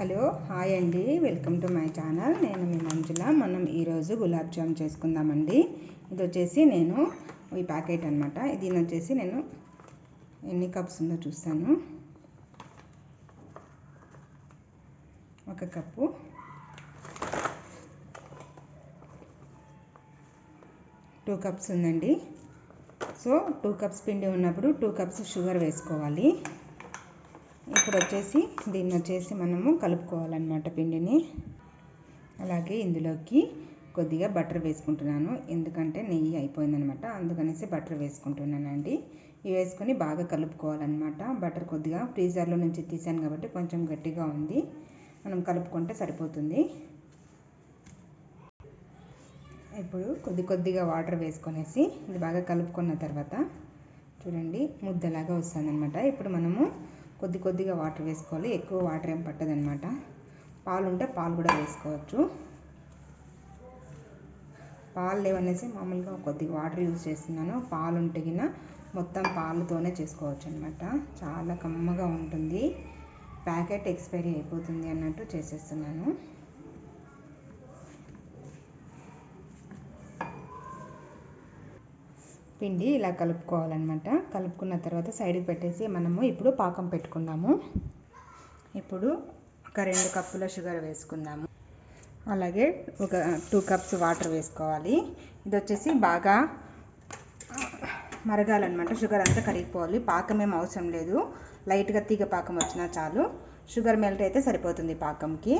Hello hi అండి. Welcome to my channel. నేను మీ మంజుల. మనం ఈరోజు గులాబ్ జామ్ చేసుకుందామండి. ఇది వచ్చేసి నేను ఈ ప్యాకెట్ అనమాట దీని వచ్చేసి నేను ఎన్ని కప్స్ ఉందో చూస్తాను. ఒక కప్పు. టూ కప్స్ ఉందండి. సో టూ కప్స్ పిండి ఉన్నప్పుడు టూ కప్స్ షుగర్ వేసుకోవాలి. ఇప్పుడు వచ్చేసి దీన్ని వచ్చేసి మనము కలుపుకోవాలన్నమాట పిండిని. అలాగే ఇందులోకి కొద్దిగా బటర్ వేసుకుంటున్నాను. ఎందుకంటే నెయ్యి అయిపోయిందనమాట అందుకనేసి బటర్ వేసుకుంటున్నానండి. ఇవి వేసుకొని బాగా కలుపుకోవాలన్నమాట. బటర్ కొద్దిగా ఫ్రీజర్లో నుంచి తీసాను కాబట్టి కొంచెం గట్టిగా ఉంది. మనం కలుపుకుంటే సరిపోతుంది. ఇప్పుడు కొద్ది కొద్దిగా వాటర్ వేసుకొనేసి ఇది బాగా కలుపుకున్న తర్వాత చూడండి ముద్దలాగా వస్తుందన్నమాట. ఇప్పుడు మనము కొద్ది కొద్దిగా వాటర్ వేసుకోవాలి. ఎక్కువ వాటర్ ఏం పట్టదనమాట పాలు ఉంటే పాలు కూడా వేసుకోవచ్చు. పాలు లేవనేసి మామూలుగా కొద్దిగా వాటర్ యూజ్ చేస్తున్నాను. పాలు ఉంటే మొత్తం పాలతోనే చేసుకోవచ్చు అనమాట చాలా కమ్మగా ఉంటుంది. ప్యాకెట్ ఎక్స్పైరీ అయిపోతుంది అన్నట్టు చేసేస్తున్నాను. పిండి ఇలా కలుపుకోవాలన్నమాట. కలుపుకున్న తర్వాత సైడ్కి పెట్టేసి మనము ఇప్పుడు పాకం పెట్టుకుందాము. ఇప్పుడు ఒక రెండు కప్పుల షుగర్ వేసుకుందాము. అలాగే ఒక టూ కప్స్ వాటర్ వేసుకోవాలి. ఇది వచ్చేసి బాగా మరగాలన్నమాట. షుగర్ అంతా కరిగిపోవాలి. పాకం ఏం అవసరం లేదు. లైట్గా తీగ పాకం వచ్చినా చాలు. షుగర్ మెల్ట్ అయితే సరిపోతుంది పాకంకి.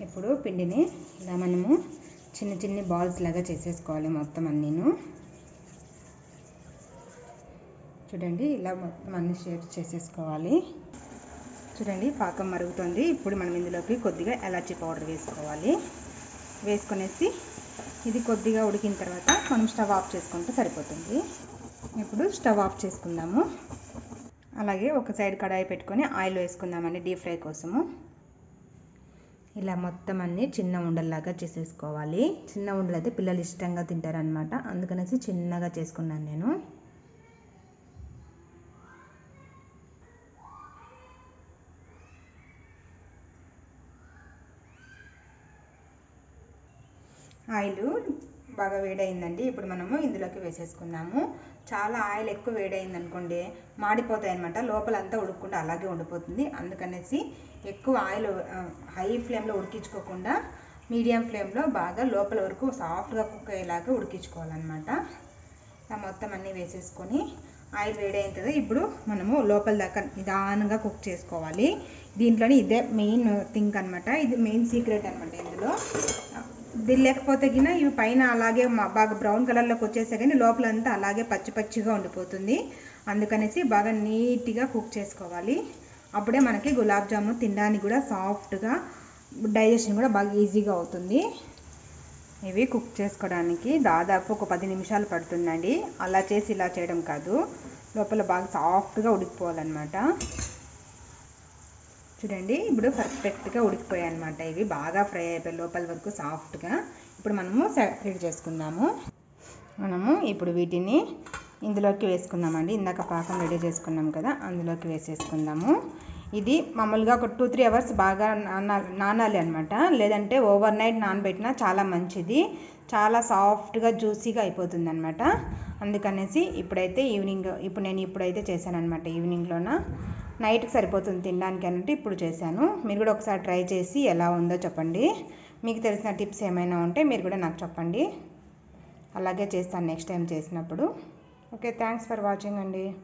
ఇప్పుడు పిండిని ఇలా మనము చిన్న చిన్న బాల్స్ లాగా చేసేసుకోవాలి మొత్తం అన్నీను. చూడండి ఇలా మొత్తం అన్ని షేర్ చేసేసుకోవాలి. చూడండి పాకం మరుగుతుంది. ఇప్పుడు మనం ఇందులోకి కొద్దిగా ఎలాచీ పౌడర్ వేసుకోవాలి. వేసుకొనేసి ఇది కొద్దిగా ఉడికిన తర్వాత మనం స్టవ్ ఆఫ్ చేసుకుంటే సరిపోతుంది. ఇప్పుడు స్టవ్ ఆఫ్ చేసుకుందాము. అలాగే ఒక సైడ్ కడాయి పెట్టుకొని ఆయిల్ వేసుకుందామండి డీప్ ఫ్రై కోసము. ఇలా మొత్తం అన్నీ చిన్న ఉండల్లాగా చేసేసుకోవాలి. చిన్న ఉండలు అయితే పిల్లలు ఇష్టంగా తింటారనమాట అందుకనేసి చిన్నగా చేసుకున్నాను నేను. ఆయిల్ బాగా వేడైందండి. ఇప్పుడు మనము ఇందులోకి వేసేసుకుందాము. చాలా ఆయిల్ ఎక్కువ వేడైంది అనుకోండి మాడిపోతాయి అనమాట లోపలంతా ఉడకకుండా అలాగే ఉండిపోతుంది. అందుకనేసి ఎక్కువ ఆయిల్ హై ఫ్లేమ్లో ఉడికించుకోకుండా మీడియం ఫ్లేమ్లో బాగా లోపల వరకు సాఫ్ట్గా కుక్ అయ్యేలాగా ఉడికించుకోవాలన్నమాట. ఇలా మొత్తం అన్నీ వేసేసుకొని ఆయిల్ వేడైన కదా ఇప్పుడు మనము లోపల దాకా నిదానంగా కుక్ చేసుకోవాలి. దీంట్లోనే ఇదే మెయిన్ థింక్ అనమాట ఇది మెయిన్ సీక్రెట్ అనమాట ఇందులో. దీని లేకపోతే గిన ఇవి పైన అలాగే బాగా బ్రౌన్ కలర్లోకి వచ్చేసే కానీ లోపలంతా అలాగే పచ్చి పచ్చిగా ఉండిపోతుంది. అందుకనేసి బాగా నీట్గా కుక్ చేసుకోవాలి. అప్పుడే మనకి గులాబ్ జామున్ తినడానికి కూడా సాఫ్ట్గా డైజెషన్ కూడా బాగా ఈజీగా అవుతుంది. ఇవి కుక్ చేసుకోవడానికి దాదాపు ఒక పది నిమిషాలు పడుతుందండి. అలా చేసి ఇలా చేయడం కాదు. లోపల బాగా సాఫ్ట్గా ఉడికిపోవాలన్నమాట. చూడండి ఇప్పుడు పర్ఫెక్ట్గా ఉడికిపోయాయి అనమాట ఇవి. బాగా ఫ్రై అయిపోయి లోపల వరకు సాఫ్ట్గా ఇప్పుడు మనము సెపరేట్ చేసుకుందాము. మనము ఇప్పుడు వీటిని ఇందులోకి వేసుకుందామండి. ఇందాక పాకం రెడీ చేసుకున్నాం కదా అందులోకి వేసేసుకుందాము. ఇది మామూలుగా ఒక టూ త్రీ అవర్స్ బాగా నానాలి అనమాట లేదంటే ఓవర్ నైట్ నానబెట్టినా చాలా మంచిది. చాలా సాఫ్ట్గా జ్యూసీగా అయిపోతుంది అనమాట అందుకనేసి ఇప్పుడైతే ఈవినింగ్ ఇప్పుడు నేను ఇప్పుడైతే చేశాను అనమాట ఈవినింగ్లోన నైట్కి సరిపోతుంది తినడానికి అన్నట్టు ఇప్పుడు చేశాను. మీరు కూడా ఒకసారి ట్రై చేసి ఎలా ఉందో చెప్పండి. మీకు తెలిసిన టిప్స్ ఏమైనా ఉంటే మీరు కూడా నాకు చెప్పండి. అలాగే చేస్తాను నెక్స్ట్ టైం చేసినప్పుడు. ఓకే థ్యాంక్స్ ఫర్ వాచింగ్ అండి.